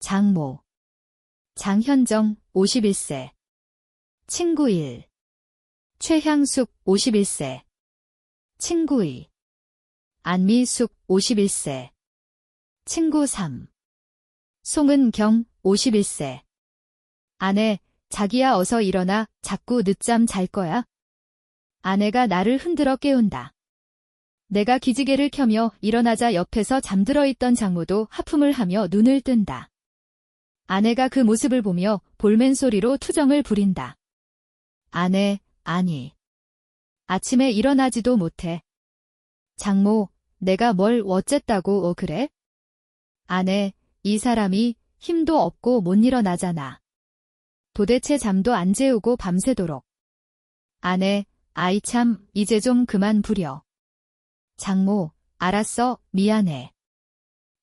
장모. 장현정 51세. 친구 1. 최향숙 51세. 친구 2. 안미숙 51세. 친구 3. 송은경 51세. 아내, 자기야 어서 일어나 자꾸 늦잠 잘 거야. 아내가 나를 흔들어 깨운다. 내가 기지개를 켜며 일어나자 옆에서 잠들어 있던 장모도 하품을 하며 눈을 뜬다. 아내가 그 모습을 보며 볼멘 소리로 투정을 부린다. 아내, 아니. 아침에 일어나지도 못해. 장모, 내가 뭘 어쨌다고 어 그래? 아내, 이 사람이 힘도 없고 못 일어나잖아. 도대체 잠도 안 재우고 밤새도록. 아내, 아이 참, 이제 좀 그만 부려. 장모, 알았어, 미안해.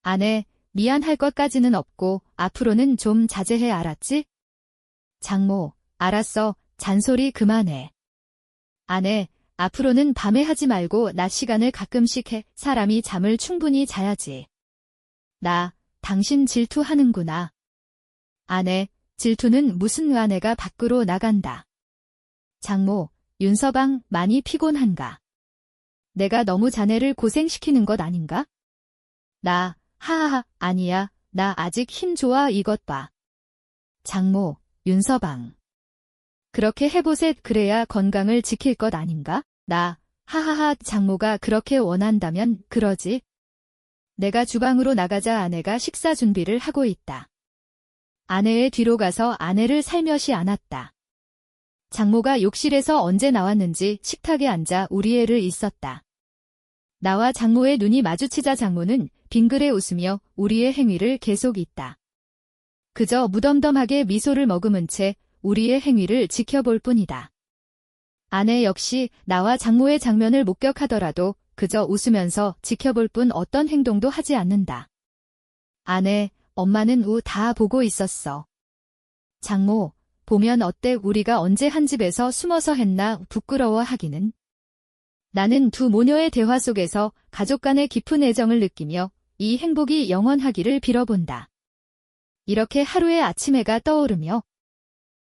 아내, 미안할 것까지는 없고, 앞으로는 좀 자제해 알았지? 장모, 알았어, 잔소리 그만해. 아내, 앞으로는 밤에 하지 말고 낮 시간을 가끔씩 해, 사람이 잠을 충분히 자야지. 나, 당신 질투하는구나. 아내, 질투는 무슨 아내가 밖으로 나간다. 장모, 윤서방 많이 피곤한가? 내가 너무 자네를 고생시키는 것 아닌가? 나, 하하하, 아니야, 나 아직 힘 좋아 이것 봐. 장모, 윤서방. 그렇게 해보셋 그래야 건강을 지킬 것 아닌가? 나, 하하하, 장모가 그렇게 원한다면 그러지. 내가 주방으로 나가자 아내가 식사 준비를 하고 있다. 아내의 뒤로 가서 아내를 살며시 안았다. 장모가 욕실에서 언제 나왔는지 식탁에 앉아 우리 애를 있었다. 나와 장모의 눈이 마주치자 장모는 빙그레 웃으며 우리의 행위를 계속 있다. 그저 무덤덤하게 미소를 머금은 채 우리의 행위를 지켜볼 뿐이다. 아내 역시 나와 장모의 장면을 목격하더라도 그저 웃으면서 지켜볼 뿐 어떤 행동도 하지 않는다. 아내, 엄마는 우 다 보고 있었어. 장모, 보면 어때 우리가 언제 한 집에서 숨어서 했나 부끄러워 하기는. 나는 두 모녀의 대화 속에서 가족 간의 깊은 애정을 느끼며 이 행복이 영원하기를 빌어본다. 이렇게 하루의 아침 해가 떠오르며